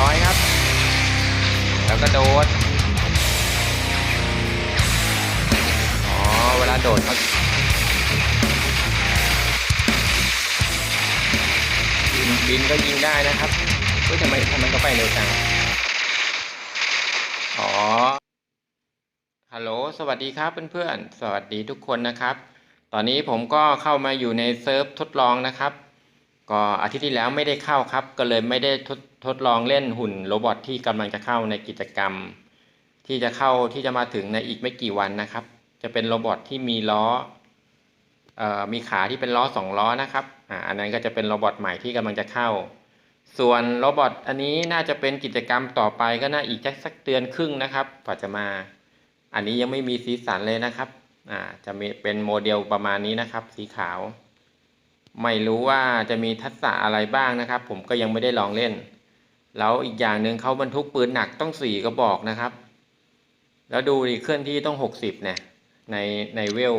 ร้อยครับ แล้วก็โดด อ๋อ เวลาโดดเขาบินบินก็ยิงได้นะครับเฮ้ยทำไมทำไมก็ไปเร็วจัง อ๋อ ฮัลโหล สวัสดีครับเพื่อนๆ สวัสดีทุกคนนะครับ ตอนนี้ผมก็เข้ามาอยู่ในเซิร์ฟทดลองนะครับ ก็อาทิตย์ที่แล้วไม่ได้เข้าครับ ก็เลยไม่ได้ทดทดลองเล่นหุ่นโรบอทที่กำลังจะเข้าในกิจกรรม ที่จะเข้าที่จะมาถึงในอีกไม่กี่วันนะครับ จะเป็นโรบอทที่มีล้อออมีขาที่เป็นล้อสองล้อนะครับออันนั้นก็จะเป็นโรบอทใหม่ที่กำลังจะเข้า ส่วนโรบอทอันนี้น่าจะเป็นกิจกรรมต่อไปก็น่าอีกสักเดือนครึ่งนะครับกว่าจะมา อันนี้ยังไม่มีสีสันเลยนะครับจะมีเป็นโมเดลประมาณนี้นะครับ สีขาว ไม่รู้ว่าจะมีทักษะอะไรบ้างนะครับ ผมก็ยังไม่ได้ลองเล่น แล้วอีกอย่างหนึ่งเขาบรรทุกปืนหนักต้องสี่กระบอกนะครับ แล้วดูดิเคลื่อนที่ต้องหกสิบเนี่ยในในเวล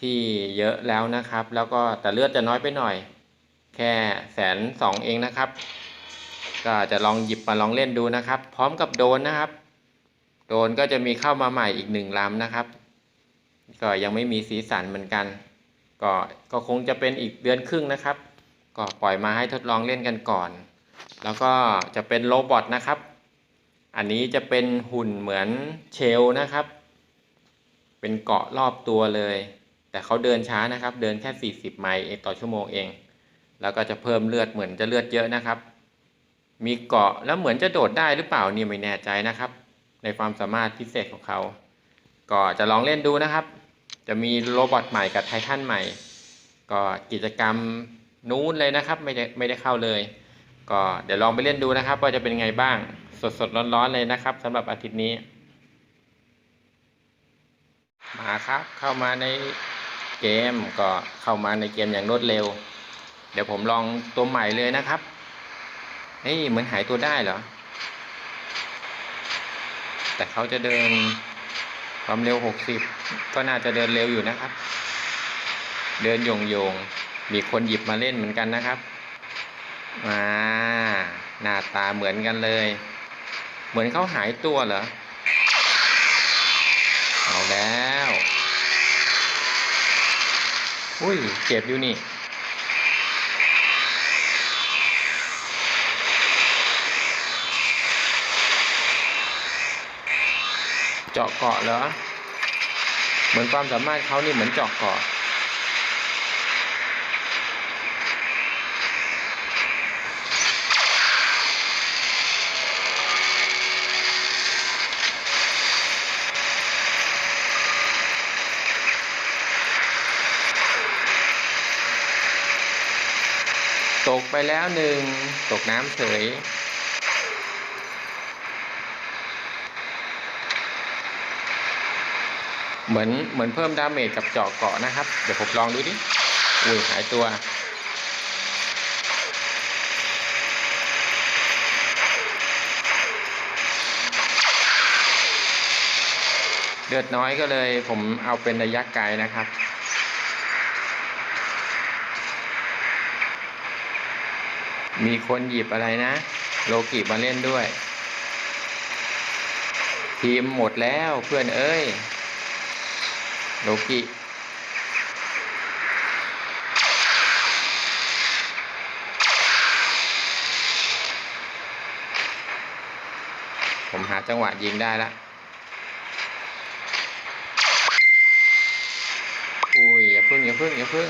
ที่เยอะแล้วนะครับ แล้วก็แต่เลือดจะน้อยไปหน่อย แค่แสนสองเองนะครับ ก็จะลองหยิบมาลองเล่นดูนะครับ พร้อมกับโดนนะครับ โดนก็จะมีเข้ามาใหม่อีกหนึ่งลำนะครับ ก็ยังไม่มีสีสันเหมือนกัน ก็ก็คงจะเป็นอีกเดือนครึ่งนะครับ ก็ปล่อยมาให้ทดลองเล่นกันก่อน แล้วก็จะเป็นโรบอทนะครับ อันนี้จะเป็นหุ่นเหมือนเชลนะครับ เป็นเกาะรอบตัวเลย แต่เขาเดินช้านะครับ เดินแค่ 40 ไมล์ต่อชั่วโมงเอง แล้วก็จะเพิ่มเลือดเหมือนจะเลือดเยอะนะครับ มีเกาะแล้วเหมือนจะโดดได้หรือเปล่านี่ไม่แน่ใจนะครับ ในความสามารถพิเศษของเขา ก็จะลองเล่นดูนะครับ จะมีโรบอทใหม่กับไททันใหม่ ก็กิจกรรมนู้นเลยนะครับไม่ได้ไม่ได้เข้าเลย ก็เดี๋ยวลองไปเล่นดูนะครับ ว่าจะเป็นไงบ้างสดสดร้อนๆเลยนะครับสำหรับอาทิตย์นี้ มาครับเข้ามาในเกมก็เข้ามาในเกมอย่างรวดเร็ว เดี๋ยวผมลองตัวใหม่เลยนะครับเฮ้ยเหมือนหายตัวได้เหรอ แต่เขาจะเดิน ความเร็ว60ก็น่าจะเดินเร็วอยู่นะครับ เดินโยงโยงมีคนหยิบมาเล่นเหมือนกันนะครับมาหน้าตาเหมือนกันเลย เหมือนเขาหายตัวเหรอ เอาแล้ว อุ้ยเจ็บอยู่นี่ เจาะเกาะเหรอ เหมือนความสามารถเขานี่เหมือนเจาะเกาะตกไปแล้วหนึ่งตกน้ำเฉย เหมือนเหมือนเพิ่มดาเมจกับเจาะเกาะนะครับ เดี๋ยวผมลองดูดิอุ้ยหายตัวเลือดน้อยก็เลยผมเอาเป็นระยะไกลนะครับมีคนหยิบอะไรนะ โลกิมาเล่นด้วย ทีมหมดแล้วเพื่อนเอ้ย โลกิผมหาจังหวะยิงได้ละอุ้ยอย่าพึ่งอย่าพึ่งอย่าพึ่ง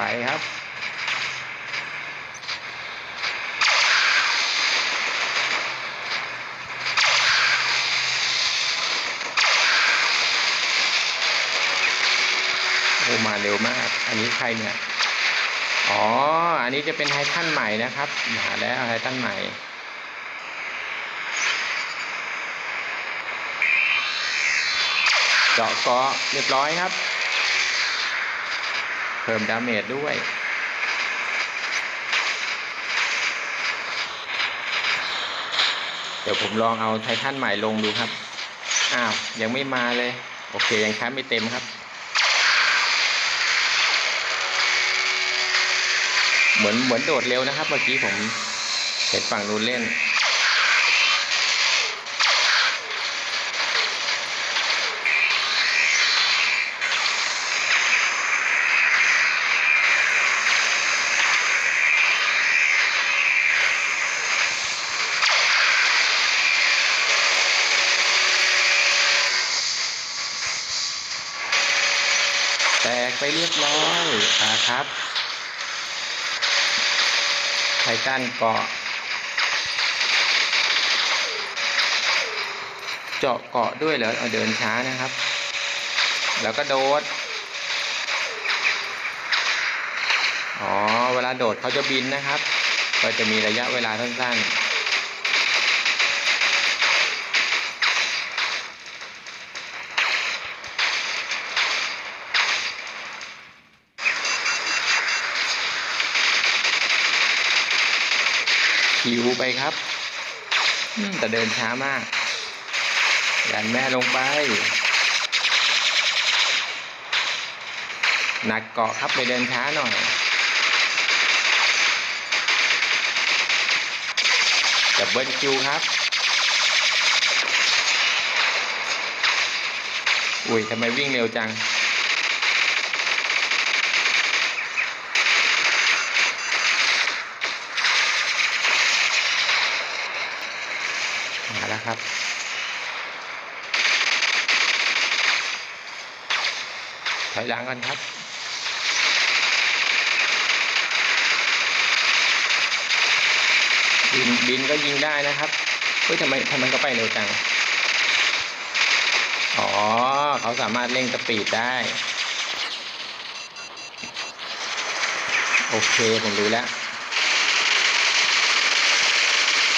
ไปครับโอ้มาเร็วมาก อันนี้ใครเนี่ย อ๋อ อันนี้จะเป็นไททันใหม่นะครับมาแล้วไททันใหม่ เจาะเกาะเรียบร้อยครับ เพิ่มดาเมจด้วย เดี๋ยวผมลองเอาไททันใหม่ลงดูครับ อ้าว ยังไม่มาเลย โอเค ยังชาร์จไม่เต็มครับ เหมือนเหมือนโดดเร็วนะครับ เมื่อกี้ผมเห็นฝั่งนู้นเล่น แตก ไปเรียบร้อยอ่าครับ ไททันเกาะ เจาะเกาะด้วยเหรอเอาเดินช้านะครับ แล้วก็โดด อ๋อ เวลาโดดเขาจะบินนะครับ ก็จะมีระยะเวลาสั้นๆ คิวไปครับ แต่เดินช้ามาก ยันแม่ลงไป หนักเกาะครับไปเดินช้าหน่อย ดับเบิลคิวครับ อุ้ยทำไมวิ่งเร็วจัง มาแล้วครับ ถอยหลังกันครับบินบินก็ยิงได้นะครับเฮ้ยทำไมทำไมก็ไปเร็วจัง อ๋อ เขาสามารถเร่งสปีดได้ โอเค ผมรู้แล้ว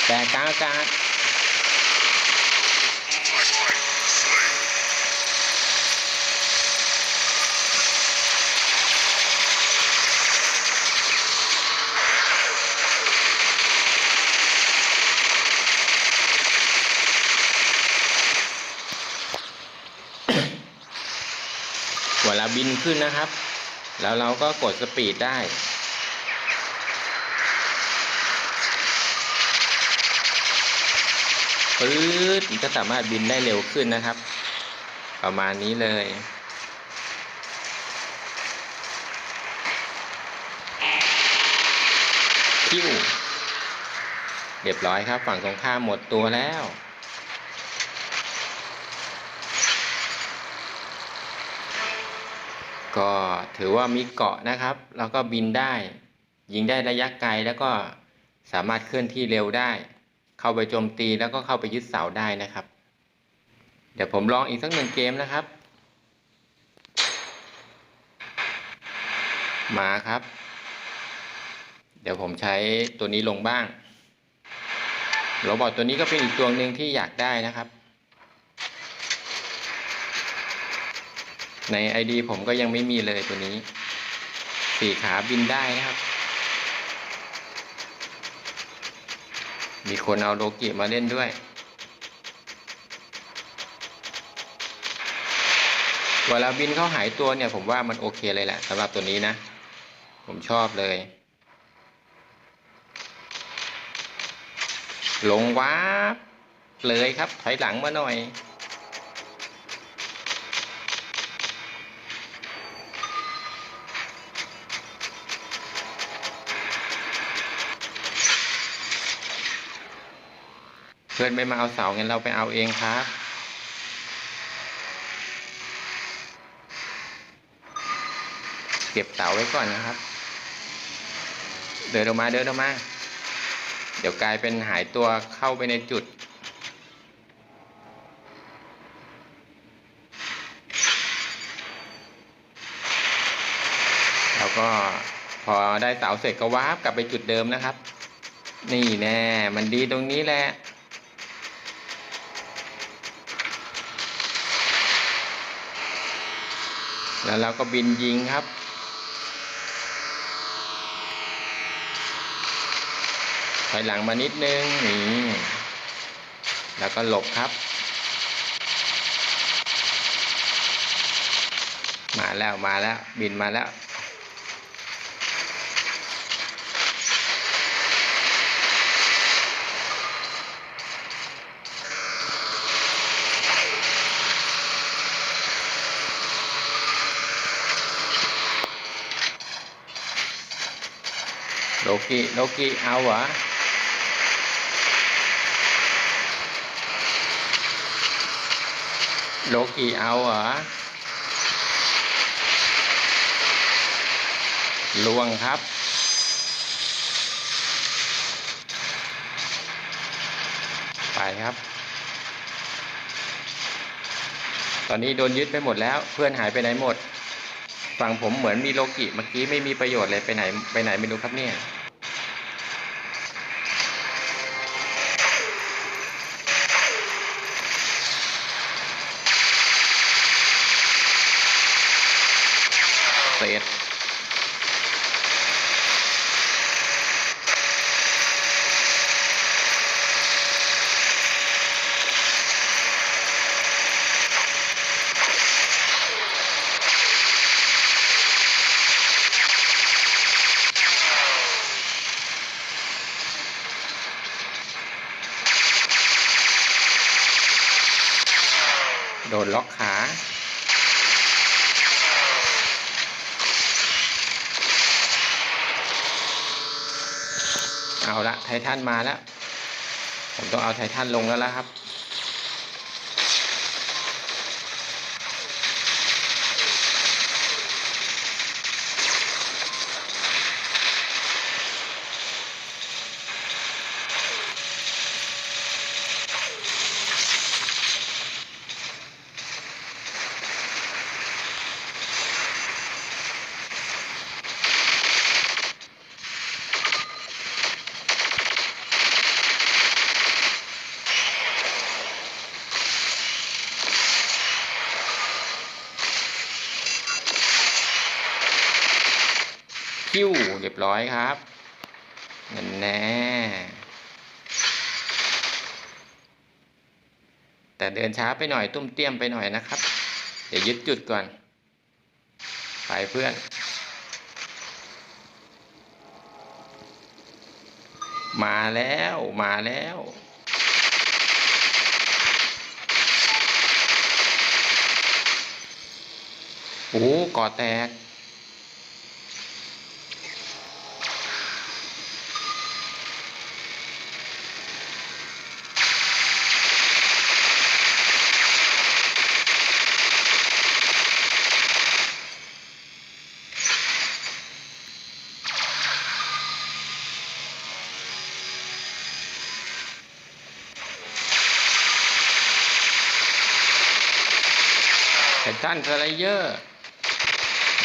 แต่กลางอากาศ บินขึ้นนะครับ แล้วเราก็กดสปีดได้ ปื๊ดก็สามารถบินได้เร็วขึ้นนะครับ ประมาณนี้เลยคิวเรียบร้อยครับ ฝั่งตรงข้ามหมดตัวแล้ว ก็ถือว่ามีเกาะนะครับ แล้วก็บินได้ ยิงได้ระยะไกลแล้วก็สามารถเคลื่อนที่เร็วได้ เข้าไปโจมตีแล้วก็เข้าไปยึดเสาได้นะครับ เดี๋ยวผมลองอีกสักหนึ่งเกมนะครับ มาครับ เดี๋ยวผมใช้ตัวนี้ลงบ้างโรบอทตัวนี้ก็เป็นอีกตัวหนึ่งที่อยากได้นะครับ ใน ID ผมก็ยังไม่มีเลยตัวนี้สี่ขาบินได้นะครับ มีคนเอาโลกิมาเล่นด้วย เวลาบินเข้าหายตัวเนี่ย ผมว่ามันโอเคเลยแหละสำหรับตัวนี้นะ ผมชอบเลย ลงว้าเลยครับถอยหลังมาหน่อย เพื่อนไม่มาเอาเสางั้นเราไปเอาเองครับ เก็บเสาไว้ก่อนนะครับ เดินออกมาเดินออกมา เดี๋ยวกลายเป็นหายตัวเข้าไปในจุดแล้วก็พอได้เสาเสร็จก็วาร์ปกลับไปจุดเดิมนะครับ นี่แน่ มันดีตรงนี้แหละ แล้วเราก็บินยิงครับถอยหลังมานิดนึงนี่แล้วก็หลบครับ มาแล้วมาแล้วบินมาแล้ว โลกิโลกิเอาหรอโลกิเอาหรอลวงครับไปครับ ตอนนี้โดนยึดไปหมดแล้ว เพื่อนหายไปไหนหมด ฝั่งผมเหมือนมีโลกิเมื่อกี้ไม่มีประโยชน์เลยไปไหนไปไหนไม่รู้ครับเนี่ย ล็อกขาเอาละไททันมาแล้ว ผมต้องเอาไททันลงแล้วละครับ คิ้วเร้อยครับนั่นแน่ แต่เดินช้าไปหน่อยตุ้มเตี้ยมไปหน่อยนะครับ เดี๋ยวยึดจุดก่อน ไปเพื่อน มาแล้วมาแล้วโอ้ก่อแตก นสไลเยอร์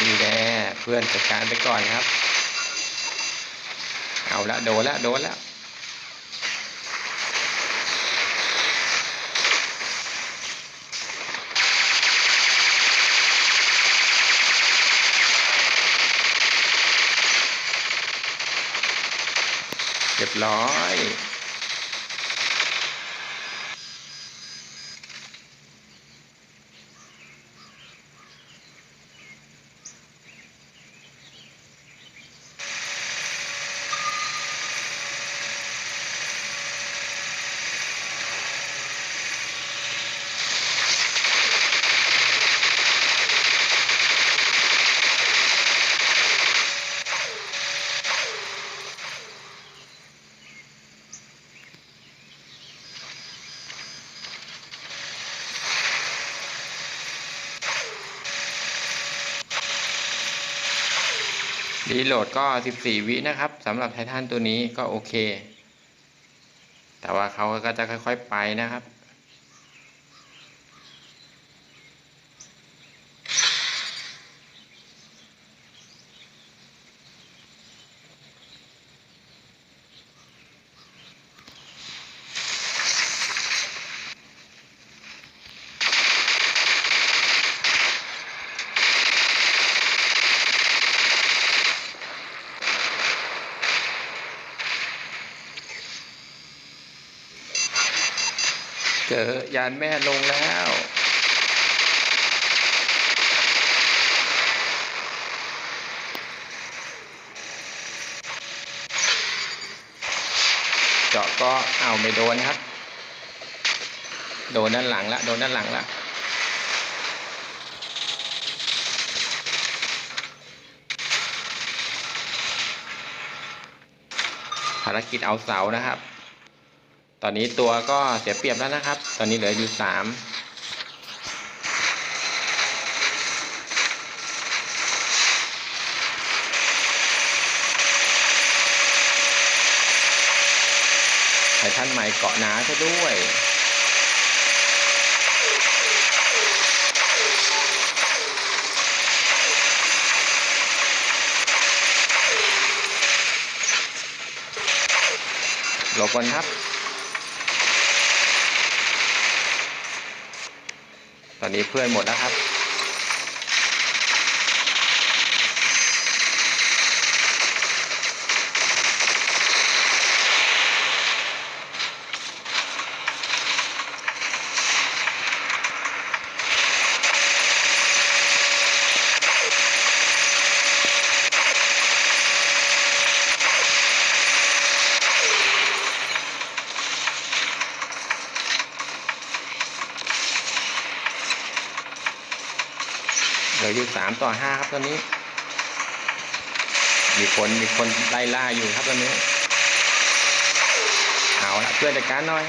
นี่แหละเพื่อนจัดการไปก่อนครับ เอาละโดนละโดนละเรียบร้อย รีโหลดก็ 14 วินะครับสำหรับไททันตัวนี้ก็โอเค แต่ว่าเขาก็จะค่อย ๆ ไปนะครับ เจอยานแม่ลงแล้ว เจาะก็เอาไม่โดนครับ โดนด้านหลังละโดนด้านหลังละภารกิจเอาเสานะครับ ตอนนี้ตัวก็เสียเปรียบแล้วนะครับ ตอนนี้เหลืออยู่สามไททันใหม่เกาะหนาซะด้วยหลบก่อนครับ ตอนนี้เพื่อนหมดแล้วครับ เหลืออยู่สามต่อห้าครับตอนนี้ มีคนมีคนไล่ล่าอยู่ครับตอนนี้เอาละเพื่อนจัดการหน่อย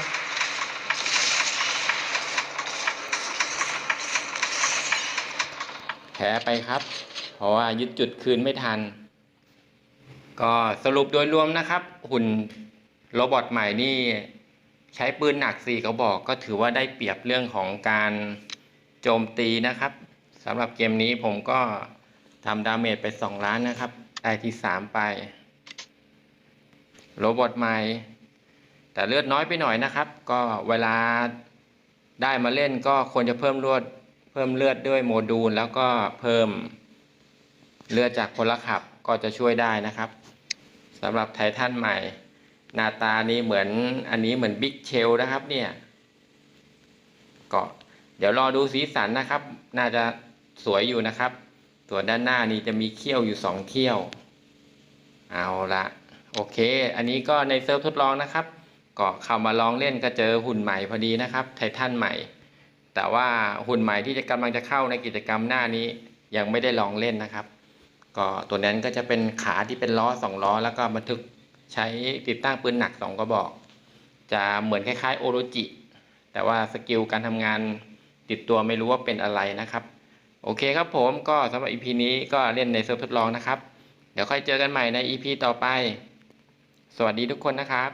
แพ้ไปครับ เพราะว่ายึดจุดคืนไม่ทัน ก็สรุปโดยรวมนะครับ หุ่นโรบอทใหม่นี่ใช้ปืนหนักสี่กระบอกก็ถือว่าได้เปรียบเรื่องของการโจมตีนะครับ สำหรับเกมนี้ผมก็ทำดาเมจไป 2 ล้านนะครับได้ที่ 3 ไป โรบอทใหม่ แต่เลือดน้อยไปหน่อยนะครับ ก็เวลาได้มาเล่นก็ควรจะเพิ่มเลือดเพิ่มเลือดด้วยโมดูล แล้วก็เพิ่มเลือดจากพลขับก็จะช่วยได้นะครับสำหรับไททันใหม่ หน้าตานี้เหมือนอันนี้เหมือนบิ๊กเชลนะครับเนี่ยก็เดี๋ยวรอดูสีสันนะครับ น่าจะ สวยอยู่นะครับส่วด้านหน้านี้จะมีเขี้ยวอยู่สองเขี้ยว เอาละโอเค อันนี้ก็ในเซิร์ฟทดลองนะครับ ก็เข้ามาลองเล่นก็เจอหุ่นใหม่พอดีนะครับ ไททันใหม่ แต่ว่าหุ่นใหม่ที่จะกำลังจะเข้าในกิจกรรมหน้านี้ยังไม่ได้ลองเล่นนะครับ ก็ตัวนั้นก็จะเป็นขาที่เป็นล้อสองล้อ แล้วก็บันทึกใช้ติดตั้งปืนหนักสองกระบอก จะเหมือนคล้ายๆโอโรจิ แต่ว่าสกิลการทำงานติดตัวไม่รู้ว่าเป็นอะไรนะครับ โอเคครับผมก็สำหรับ EP นี้ก็เล่นในเซิร์ฟทดลองนะครับ เดี๋ยวค่อยเจอกันใหม่ใน EP ต่อไป สวัสดีทุกคนนะครับ